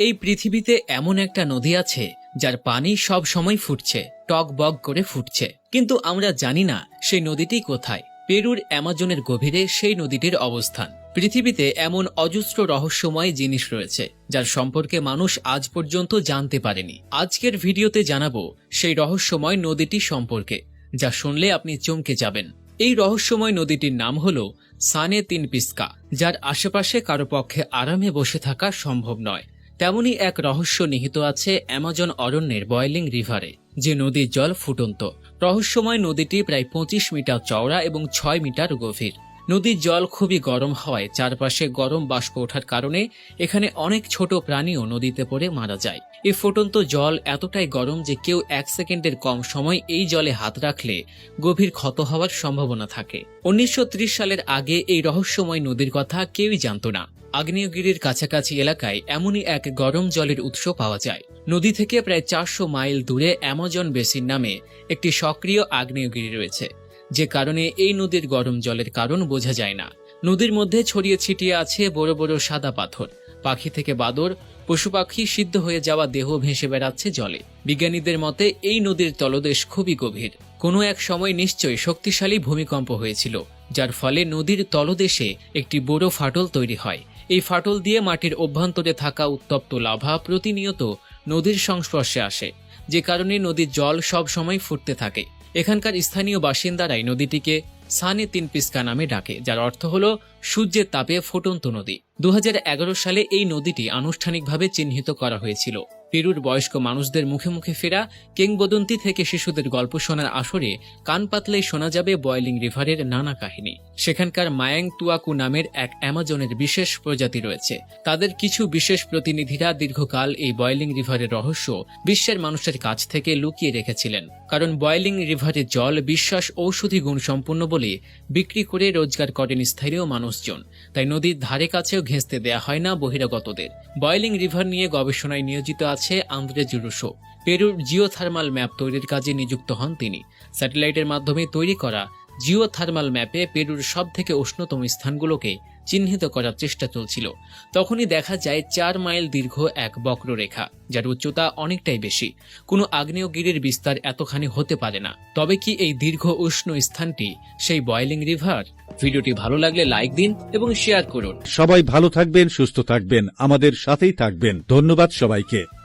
এই পৃথিবীতে এমন একটা নদী আছে, যার পানি সব সময় ফুটছে, টক বগ করে ফুটছে। কিন্তু আমরা জানি না সেই নদীটি কোথায়। পেরুর অ্যামাজনের গভীরে সেই নদীটির অবস্থান। পৃথিবীতে এমন অজস্র রহস্যময় জিনিস রয়েছে, যার সম্পর্কে মানুষ আজ পর্যন্ত জানতে পারেনি। আজকের ভিডিওতে জানাব সেই রহস্যময় নদীটি সম্পর্কে, যা শুনলে আপনি চমকে যাবেন। এই রহস্যময় নদীটির নাম হল সানে তিন পিস্কা যার আশেপাশে কারও পক্ষে আরামে বসে থাকা সম্ভব নয়। তেমনই এক রহস্য নিহিত আছে অ্যামাজন অরণ্যের বয়েলিং রিভারে, যে নদীর জল ফুটন্ত। রহস্যময় নদীটি প্রায় পঁচিশ মিটার চওড়া এবং ছয় মিটার গভীর। নদীর জল খুবই গরম হওয়ায় চারপাশে গরম বাষ্প ওঠার কারণে এখানে অনেক ছোট প্রাণীও নদীতে পড়ে মারা যায়। এই ফুটন্ত জল এতটাই গরম যে কেউ এক সেকেন্ডের কম সময় এই জলে হাত রাখলে গভীর ক্ষত হওয়ার সম্ভাবনা থাকে। উনিশশো ত্রিশ সালের আগে এই রহস্যময় নদীর কথা কেউই জানত না। আগ্নেয়গিরির কাছাকাছি এলাকায় এমনই এক গরম জলের উৎস পাওয়া যায়। নদী থেকে প্রায় চারশো মাইল দূরে অ্যামাজন বেসিন নামে একটি সক্রিয় আগ্নেয়গিরি রয়েছে। যে কারণে এই নদীর গরম জলের কারণ বোঝা যায় না। নদীর মধ্যে ছড়িয়ে ছিটিয়ে আছে বড় বড় সাদা পাথর। পাখি থেকে বাদর, পশু পাখি সিদ্ধ হয়ে যাওয়া দেহ ভেসে বেড়াচ্ছে জলে। বিজ্ঞানীদের মতে এই নদীর তলদেশ খুবই গভীর। কোনো এক সময় নিশ্চয়ই শক্তিশালী ভূমিকম্প হয়েছিল, যার ফলে নদীর তলদেশে একটি বড় ফাটল তৈরি হয়। এই ফাটল দিয়ে মাটির অভ্যন্তরে থাকা উত্তপ্ত লাভা প্রতিনিয়ত নদীর সংস্পর্শে আসে, যে কারণে নদীর জল সব সময় ফুটতে থাকে। এখানকার স্থানীয় বাসিন্দারাই নদীটিকে সানে তিন পিস্কা নামে ডাকে, যার অর্থ হল সূর্যের তাপে ফুটন্ত নদী। দু হাজার এগারো সালে এই নদীটি আনুষ্ঠানিকভাবে চিহ্নিত করা হয়েছিল। পেরুর বয়স্ক মানুষদের মুখে মুখে ফেরা কিংবদন্তি থেকে শিশুদের গল্প শোনার আসরে কান পাতলেই শোনা যাবে বয়েলিং রিভারের নানা কাহিনী। সেখানকার মায়াং তুয়াকু নামের এক অ্যামাজনের বিশেষ প্রজাতি রয়েছে। তাদের কিছু বিশেষ প্রতিনিধিরা দীর্ঘকাল এই বয়েলিং রিভারের রহস্য বিশ্বের মানুষের কাছ থেকে লুকিয়ে রেখেছিলেন। কারণ বয়েলিং রিভারের জল, বিশ্বাস, ঔষধি গুণ গুণসম্পন্ন বলে বিক্রি করে রোজগার করেন স্থানীয় মানুষজন। তাই নদীর ধারে কাছেও ঘেঁচতে দেয়া হয় না বহিরাগতদের। বয়েলিং রিভার নিয়ে গবেষণায় নিয়োজিত আছে আন্দ্রে জুরুসো পেরুর জিওথার্মাল ম্যাপ তৈরির কাজে নিযুক্ত হন তিনি। স্যাটেলাইটের মাধ্যমে তৈরি করা জিও থার্মাল ম্যাপে পেরুর সব থেকে উষ্ণতম স্থানগুলোকে চিহ্নিত করার চেষ্টা চলছিল। তখনই দেখা যায় চার মাইল দীর্ঘ এক বক্ররেখা, যার উচ্চতা অনেকটাই বেশি। কোনো আগ্নেয়গিরির বিস্তার এতখানি হতে পারে না। তবে কি এই দীর্ঘ উষ্ণ স্থানটি সেই বয়েলিং রিভার? ভিডিওটি ভালো লাগলে লাইক দিন এবং শেয়ার করুন। সবাই ভালো থাকবেন, সুস্থ থাকবেন, আমাদের সাথেই থাকবেন। ধন্যবাদ সবাইকে।